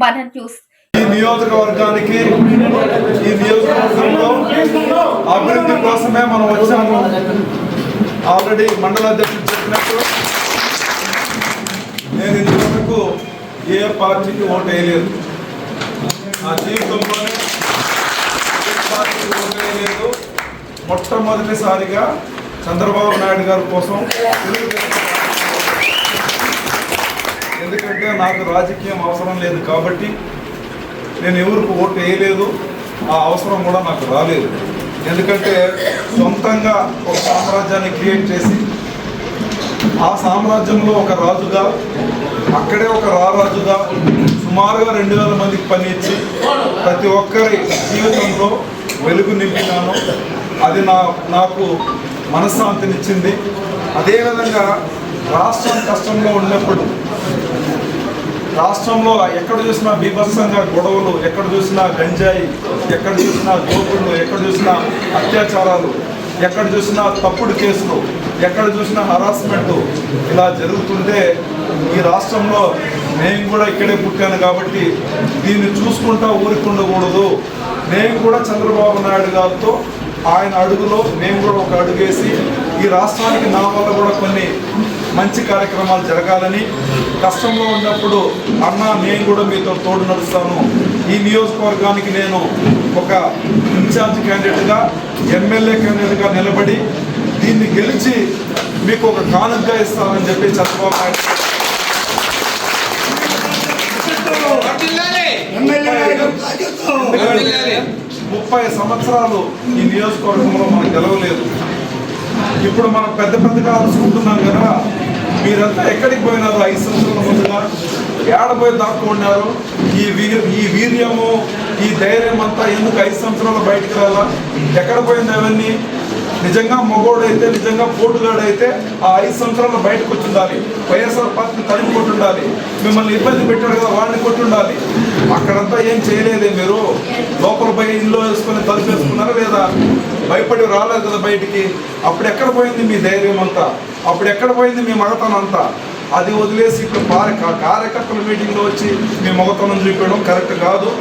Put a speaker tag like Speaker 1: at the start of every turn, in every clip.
Speaker 1: Burner news
Speaker 2: ఈ నియోజకవర్గానికి ఈ నియోజకవర్గంలో అభివృద్ధి కోసమే మనం వచ్చాము. ఆల్రెడీ మండల అధ్యక్షుడు చెప్పినట్టు నేను ఇంతవరకు ఏ పార్టీకి ఓటు వేయలేదు. నా జీవితంలోనే ఏ పార్టీకి ఓటు వేయలేదు. మొట్టమొదటిసారిగా చంద్రబాబు నాయుడు గారి కోసం తెలుగుదేశం ఎందుకంటే నాకు రాజకీయం అవసరం లేదు కాబట్టి నేను ఎవరికి ఓటు వేయలేదు. ఆ అవసరం కూడా నాకు రాలేదు. ఎందుకంటే సొంతంగా ఒక సామ్రాజ్యాన్ని క్రియేట్ చేసి ఆ సామ్రాజ్యంలో ఒక రాజుగా అక్కడే ఒక రారాజుగా సుమారుగా రెండు వేల మందికి పని ఇచ్చి ప్రతి ఒక్కరి జీవితంలో వెలుగు నింపినాను. అది నా నాకు మనశ్శాంతినిచ్చింది. అదేవిధంగా రాష్ట్రం కష్టంలో ఉన్నప్పుడు రాష్ట్రంలో ఎక్కడ చూసినా బీభత్సంగా గొడవలు ఎక్కడ చూసినా గంజాయి ఎక్కడ చూసినా దోపుళ్ళు ఎక్కడ చూసినా అత్యాచారాలు ఎక్కడ చూసినా తప్పుడు కేసులు ఎక్కడ చూసినా హరాస్మెంట్ ఇలా జరుగుతుంటే ఈ రాష్ట్రంలో నేను కూడా ఇక్కడే పుట్టాను కాబట్టి దీన్ని చూసుకుంటా ఊరికి ఉండకూడదు నేను కూడా చంద్రబాబు నాయుడు గారితో ఆయన అడుగులో మేము కూడా ఒక అడుగేసి ఈ రాష్ట్రానికి నా వల్ల కూడా కొన్ని మంచి కార్యక్రమాలు జరగాలని కష్టంలో ఉన్నప్పుడు అన్న నేను కూడా మీతో తోడు నడుస్తాను. ఈ నియోజకవర్గానికి నేను ఒక ఇన్ఛార్జ్ క్యాండిడేట్గా ఎమ్మెల్యే క్యాండిడేట్గా నిలబడి దీన్ని గెలిచి మీకు ఒక కానుకగా ఇస్తానని చెప్పి చంద్రబాబు నాయుడు ముప్పై సంవత్సరాలు ఈ నియోజకవర్గంలో మనకు గెలవలేదు ఇప్పుడు మనం పెద్ద పెద్దగా అరుచుకుంటున్నాం కదా మీరంతా ఎక్కడికి పోయినారు? ఐదు సంవత్సరాల ముందుగా? ఏడపోయి దాక్కున్నారు ఈ వీర్ ఈ వీర్యము ఈ ధైర్యం అంతా ఎందుకు ఐదు సంవత్సరాలు బయటికి రాలా? ఎక్కడ పోయింది అవన్నీ? నిజంగా మగోడైతే నిజంగా పోటుగాడైతే ఆ ఐదు సంవత్సరాలు బయటకు వచ్చుండాలి. వైఎస్ఆర్ పార్టీని తరిమి కొట్టుండాలి. మిమ్మల్ని ఇబ్బంది పెట్టాడు కదా వాడిని కొట్టుండాలి. అక్కడంతా ఏం చేయలేదే మీరు? లోపల పోయి ఇల్లు వేసుకొని తలుపు వేసుకున్నారా లేదా? భయపడి రాలేదు కదా బయటికి. అప్పుడు ఎక్కడ పోయింది మీ ధైర్యం అంతా? అప్పుడు ఎక్కడ పోయింది మీ మగతనం అంతా? అది వదిలేసి ఇప్పుడు పార- కార్యకర్తల మీటింగ్లో వచ్చి మీ మగతనం చూపించడం కరెక్ట్ కాదు.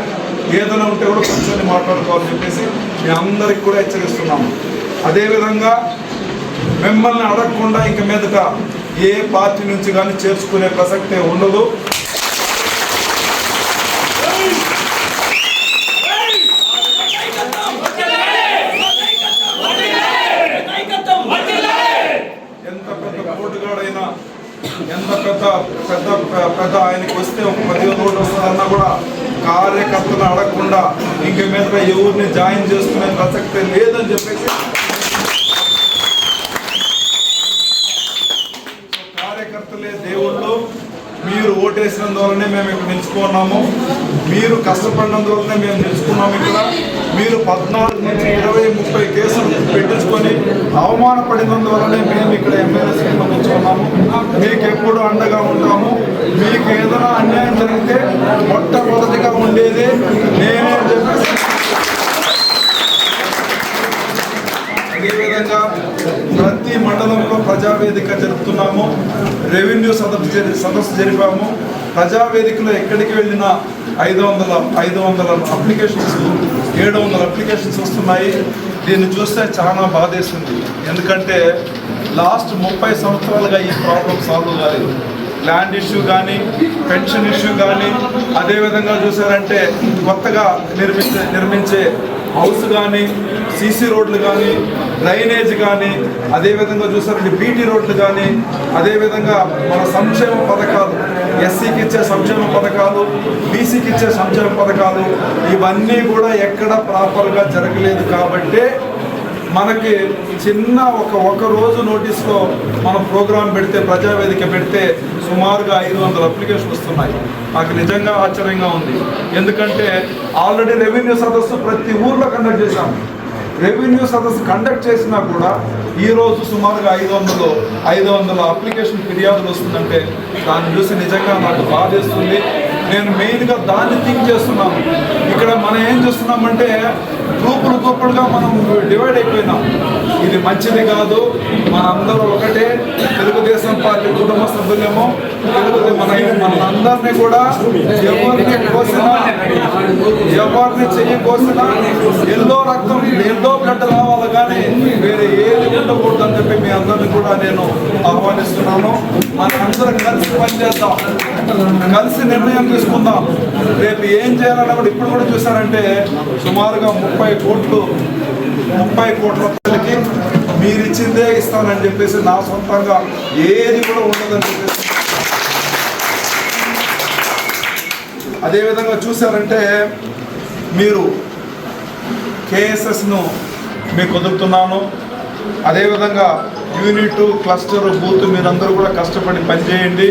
Speaker 2: ఏదైనా ఉంటే కూడా కూర్చొని మాట్లాడుకోవాలని చెప్పేసి మీ అందరికి కూడా హెచ్చరిస్తున్నాము. అదేవిధంగా మిమ్మల్ని అడగకుండా ఇంక మీదట ఏ పార్టీ నుంచి కానీ చేర్చుకునే ప్రసక్తే ఉండదు. ఎంత పెద్ద పోటుగాడైనా ఎంత పెద్ద పెద్ద పెద్ద ఆయనకి వస్తే ఒక పదివేల ఓటు వస్తుందన్నా కూడా కార్యకర్తలు అడగకుండా ఇంక మీద ఎవరిని జాయిన్ చేసుకునే ప్రసక్తే లేదని చెప్పేసి కార్యకర్తలే దేవుళ్ళు మీరు ద్వారానే మేము ఇక్కడ నిలుచుకున్నాము. మీరు కష్టపడినందువల్లనే మేము నిలుచుకున్నాము ఇక్కడ. మీరు పద్నాలుగు నుంచి ఇరవై ముప్పై కేసులు పెట్టించుకొని అవమానపడినందువల్లనే మేము ఇక్కడ ఎమ్మెల్యే సీట్లో నిల్చుకున్నాము. మీకు ఎప్పుడు అండగా ఉంటాము? మీకు ఏదైనా అన్యాయం జరిగితే మొట్టమొదటిగా ఉండేది నేనే చెప్పేసి అదేవిధంగా ప్రతి మండలం ప్రజావేదిక జరుపుతున్నాము రెవెన్యూ సదస్సు జరి- సదస్సు జరిపాము. ప్రజావేదికలో ఎక్కడికి వెళ్ళినా ఐదు వందల ఐదు వందల అప్లికేషన్స్ ఏడు వందల అప్లికేషన్స్ వస్తున్నాయి. దీన్ని చూస్తే చాలా బాధేస్తుంది ఎందుకంటే లాస్ట్ ముప్పై సంవత్సరాలుగా ఈ ప్రాబ్లం సాల్వ్ కాలేదు. ల్యాండ్ ఇష్యూ కానీ పెన్షన్ ఇష్యూ కానీ అదేవిధంగా చూసారంటే కొత్తగా నిర్మించే నిర్మించే హౌస్ కానీ సీసీ రోడ్లు కానీ డ్రైనేజ్ కానీ అదేవిధంగా చూసారంటే బీటీ రోడ్లు కానీ అదేవిధంగా మన సంక్షేమ పథకాలు ఎస్సీకి ఇచ్చే సంక్షేమ పథకాలు బీసీకి ఇచ్చే సంక్షేమ పథకాలు ఇవన్నీ కూడా ఎక్కడ ప్రాపర్గా జరగలేదు కాబట్టే మనకి చిన్న ఒక ఒక రోజు నోటీస్లో మనం ప్రోగ్రాం పెడితే ప్రజావేదిక పెడితే సుమారుగా ఐదు వందల అప్లికేషన్ వస్తున్నాయి. నాకు నిజంగా ఆశ్చర్యంగా ఉంది. ఎందుకంటే ఆల్రెడీ రెవెన్యూ సదస్సు ప్రతి ఊర్లో కండక్ట్ చేశాము రెవెన్యూ సదస్సు కండక్ట్ చేసినా కూడా ఈరోజు సుమారుగా ఐదు వందలు ఐదు వందల అప్లికేషన్ ఫిర్యాదులు వస్తుందంటే దాన్ని చూసి నిజంగా నాకు బాధేస్తుంది. నేను మెయిన్గా దాన్ని థింక్ చేస్తున్నాను. ఇక్కడ మనం ఏం చేస్తున్నామంటే గ్రూపులు గ్రూపులుగా మనం డివైడ్ అయిపోయినాం. ఇది మంచిది కాదు. మనందరూ ఒకటే. తెలుగుదేశం పార్టీ కుటుంబ సభ్యులేమో. తెలుగుదేశం మన మనందరినీ కూడా ఎవరిని కోసినా ఎవరిని చెయ్యి కోసినా ఎల్లో రక్తం ఎల్లో గడ్డ రావాలి. కానీ వేరే ఏది ఉండకూడదు అని చెప్పి మీ అందరిని కూడా నేను ఆహ్వానిస్తున్నాను. మన అందరం కలిసి పనిచేద్దాం. కలిసి నిర్ణయం తీసుకుందాం. రేపు ఏం చేయాలన్నా కూడా ఇప్పుడు కూడా చూసారంటే సుమారుగా ముప్పై కోట్లు ముప్పై కోట్ల రూపాయలకి మీరు ఇచ్చిందే ఇస్తానని చెప్పేసి నా సొంతంగా ఏది కూడా ఉండదని చెప్పేసి. అదేవిధంగా చూసారంటే మీరు కేఎస్ఎస్ను మీకు కుదురుతున్నాను. అదేవిధంగా యూనిట్ క్లస్టర్ బూత్ మీరందరూ కూడా కష్టపడి పనిచేయండి.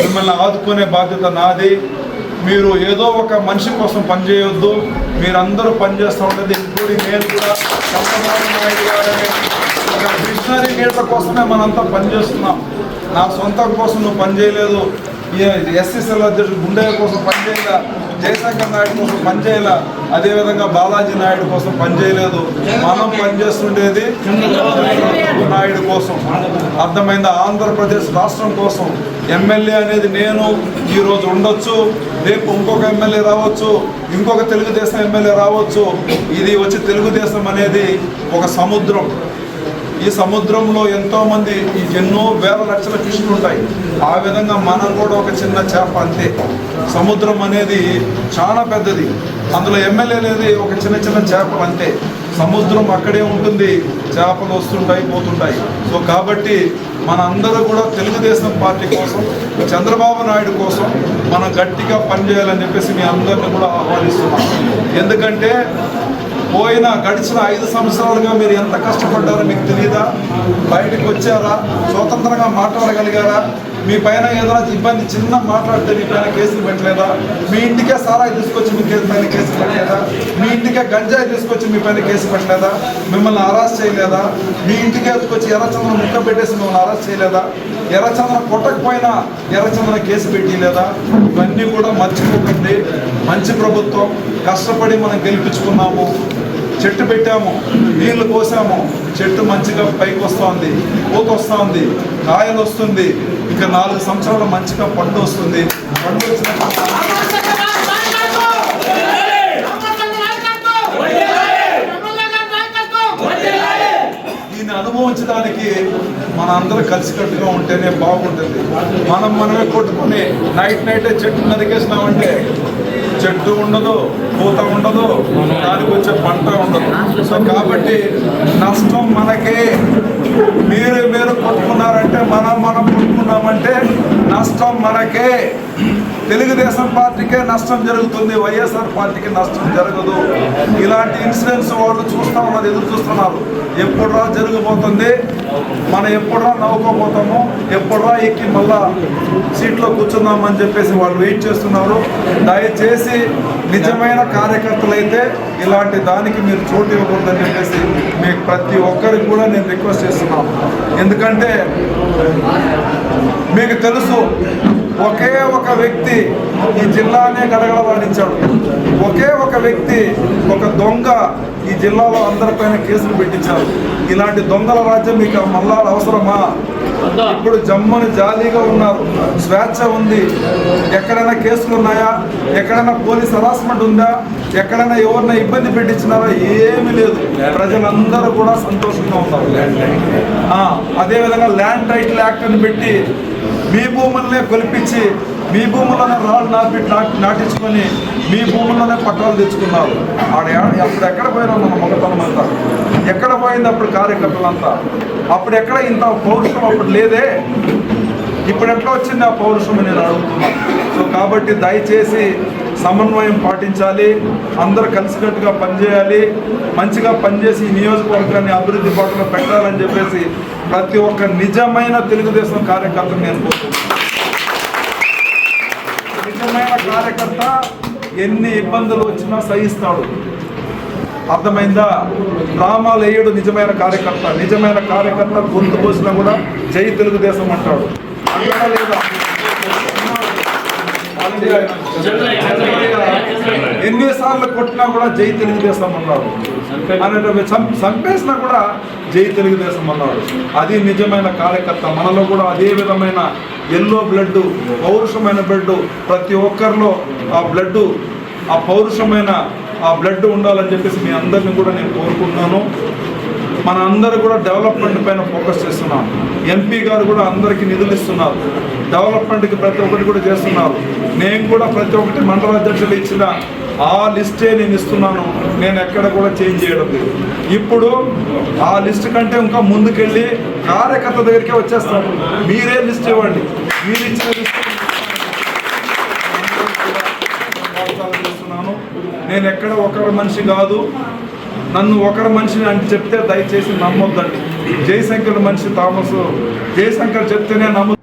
Speaker 2: మిమ్మల్ని ఆదుకునే బాధ్యత నాది. మీరు ఏదో ఒక మనిషి కోసం పనిచేయొద్దు. మీరందరూ పనిచేస్తూ ఉండేది ఇంక్లూడింగ్ నేను కూడా చంద్రబాబు నాయుడు గారనే ఒక మిషనరీ లీడర్ కోసమే మనంతా పనిచేస్తున్నాం. నా సొంతం కోసం నువ్వు పనిచేయలేదు. ఎస్ఎస్ఎల్ అధ్యక్షుడు గుండయ్య కోసం పనిచేయలా జయశంకర్ నాయుడు కోసం పనిచేయలా అదేవిధంగా బాలాజీ నాయుడు కోసం పనిచేయలేదు మనం పనిచేస్తుండేది చంద్రబాబు నాయుడు కోసం. అర్థమైంది? ఆంధ్రప్రదేశ్ రాష్ట్రం కోసం ఎమ్మెల్యే అనేది నేను ఈరోజు ఉండొచ్చు రేపు ఇంకొక ఎమ్మెల్యే రావచ్చు ఇంకొక తెలుగుదేశం ఎమ్మెల్యే రావచ్చు. ఇది వచ్చి తెలుగుదేశం అనేది ఒక సముద్రం. ఈ సముద్రంలో ఎంతో మంది ఈ ఎన్నో వేల లక్షల ఫిష్లు ఉంటాయి. ఆ విధంగా మనం కూడా ఒక చిన్న చేప అంతే. సముద్రం అనేది చాలా పెద్దది. అందులో ఎమ్మెల్యే అనేది ఒక చిన్న చిన్న చేపలు అంతే. సముద్రం అక్కడే ఉంటుంది చేపలు వస్తుంటాయి పోతుంటాయి. సో కాబట్టి మన అందరూ కూడా తెలుగుదేశం పార్టీ కోసం చంద్రబాబు నాయుడు కోసం మనం గట్టిగా పనిచేయాలని చెప్పేసి మీ అందరిని కూడా ఆహ్వానిస్తున్నాం. ఎందుకంటే పోయిన గడిచిన ఐదు సంవత్సరాలుగా మీరు ఎంత కష్టపడ్డారో మీకు తెలియదా బయటకు వచ్చారా? స్వతంత్రంగా మాట్లాడగలిగారా? మీ పైన ఏదైనా ఇబ్బంది చిన్న మాట్లాడితే మీ పైన కేసులు పెట్టలేదా? మీ ఇంటికే సారాయి తీసుకొచ్చి మీ కేసు పైన కేసు పెట్టలేదా? మీ ఇంటికే గంజాయి తీసుకొచ్చి మీ పైన కేసు పెట్టలేదా? మిమ్మల్ని అరెస్ట్ చేయలేదా? మీ ఇంటికే వచ్చి ఎర్రచంద్ర ముక్క పెట్టేసి మిమ్మల్ని అరెస్ట్ చేయలేదా? ఎర్రచంద్ర కొట్టకపోయినా ఎర్రచంద్ర కేసు పెట్టలేదా? ఇవన్నీ కూడా మర్చిపోకండి. మంచి ప్రభుత్వం. కష్టపడి మనం గెలిపించుకున్నాము. చెట్టు పెట్టాము నీళ్ళు పోసాము. చెట్టు మంచిగా పైకి వస్తుంది పూత వస్తుంది కాయలు వస్తుంది. ఇంకా నాలుగు సంవత్సరాలు మంచిగా పండు వస్తుంది. పండు వచ్చిన దీన్ని అనుభవించడానికి మన అందరూ కలిసికట్టుగా ఉంటేనే బాగుంటుంది. మనం మనమే కొట్టుకుని నైట్ నైటే చెట్టు నరికేసినామంటే చెట్టు ఉండదు పూత ఉండదు దానికి వచ్చే పంట ఉండదు. సో కాబట్టి నష్టం మనకే. మీరు మీరు కొట్టుకున్నారంటే మనం మనం కొట్టుకున్నామంటే నష్టం మనకే. తెలుగుదేశం పార్టీకే నష్టం జరుగుతుంది వైఎస్ఆర్ పార్టీకి నష్టం జరగదు. ఇలాంటి ఇన్సిడెంట్స్ వాళ్ళు చూస్తా ఉన్నది ఎదురు చూస్తున్నారు. ఎప్పుడురా జరిగిపోతుంది మనం ఎప్పుడురా నవ్వుకోపోతాము ఎప్పుడురా ఎక్కి మళ్ళా సీట్లో కూర్చుందామని చెప్పేసి వాళ్ళు వెయిట్ చేస్తున్నారు. దయచేసి నిజమైన కార్యకర్తలు అయితే ఇలాంటి దానికి మీరు చోటు ఇవ్వకూడదని చెప్పేసి మీకు ప్రతి ఒక్కరికి కూడా నేను రిక్వెస్ట్ చేస్తున్నాను. ఎందుకంటే మీకు తెలుసు ఒకే ఒక వ్యక్తి ఈ జిల్లానే గడగడలాడించాడు ఒకే ఒక వ్యక్తి ఒక దొంగ ఈ జిల్లాలో అందరిపైన కేసులు పెట్టించారు ఇలాంటి దొంగల రాజ్యం మీకు మళ్ళా అవసరమా? ఇప్పుడు జమ్మని జాలీగా ఉన్నారు స్వేచ్ఛ ఉంది. ఎక్కడైనా కేసులు ఉన్నాయా? ఎక్కడైనా పోలీస్ హరాస్మెంట్ ఉందా? ఎక్కడైనా ఎవరినైనా ఇబ్బంది పెట్టించినారా? ఏమీ లేదు. ప్రజలందరూ కూడా సంతోషంగా ఉన్నారు. అదేవిధంగా ల్యాండ్ టైటిల్ యాక్ట్ అని పెట్టి మీ భూములనే కొలిపించి మీ భూముల్లోనే రాళ్ళు నాటి నాటించుకొని మీ భూముల్లోనే పట్టాలు తెచ్చుకున్నారు. ఆడ అప్పుడు ఎక్కడ పోయినా మన మొగతనం అంతా ఎక్కడ పోయింది అప్పుడు కార్యకర్తలంతా అప్పుడు ఎక్కడ ఇంత పౌరుషం అప్పుడు లేదే? ఇప్పుడు ఎట్లా వచ్చింది ఆ పౌరుషం నేను అడుగుతున్నాను సో కాబట్టి దయచేసి సమన్వయం పాటించాలి. అందరూ కలిసికట్టుగా పనిచేయాలి. మంచిగా పనిచేసి నియోజకవర్గాన్ని అభివృద్ధి బాటలో పెట్టాలని చెప్పేసి ప్రతి ఒక్క నిజమైన తెలుగుదేశం కార్యకర్త నేను కోరుకుంటున్నాను నిజమైన కార్యకర్త ఎన్ని ఇబ్బందులు వచ్చినా సహిస్తాడు అర్థమైందా డ్రామాలు వేయడు నిజమైన కార్యకర్త నిజమైన కార్యకర్త గొంతు పోసినా కూడా జై తెలుగుదేశం అంటాడు అంటాడా లేదా ఎన్నిసార్లు కొట్టినా కూడా జై తెలుగుదేశం అన్నాడు అనేటువంటి చంపేసినా కూడా జై తెలుగుదేశం అన్నాడు అది నిజమైన కార్యకర్త. మనలో కూడా అదే విధమైన ఎల్లో బ్లడ్ పౌరుషమైన బ్లడ్ ప్రతి ఒక్కరిలో ఆ బ్లడ్ ఆ పౌరుషమైన ఆ బ్లడ్ ఉండాలని చెప్పేసి మీ అందరిని కూడా నేను కోరుకుంటున్నాను. మన అందరూ కూడా డెవలప్మెంట్ పైన ఫోకస్ చేస్తున్నాం ఎంపీ గారు కూడా అందరికీ నిధులు ఇస్తున్నారు. డెవలప్మెంట్కి ప్రతి ఒక్కటి కూడా చేస్తున్నారు. నేను కూడా ప్రతి ఒక్కటి మండల అధ్యక్షులు ఇచ్చిన ఆ లిస్టే నేను ఇస్తున్నాను. నేను ఎక్కడ కూడా చేంజ్ చేయడం లేదు. ఇప్పుడు ఆ లిస్ట్ కంటే ఇంకా ముందుకెళ్ళి కార్యకర్త దగ్గరికే వచ్చేస్తాను. మీరే లిస్ట్ ఇవ్వండి. మీరు ఇచ్చిన లిస్ట్ నేను ఎక్కడ ఒకరి మనిషి కాదు. నన్ను ఒకరి మనిషిని అని చెప్తే దయచేసి నమ్మొద్దండి. జయశంకర్ మనిషి థామస్ జయశంకర్ చెప్తేనే నమ్ము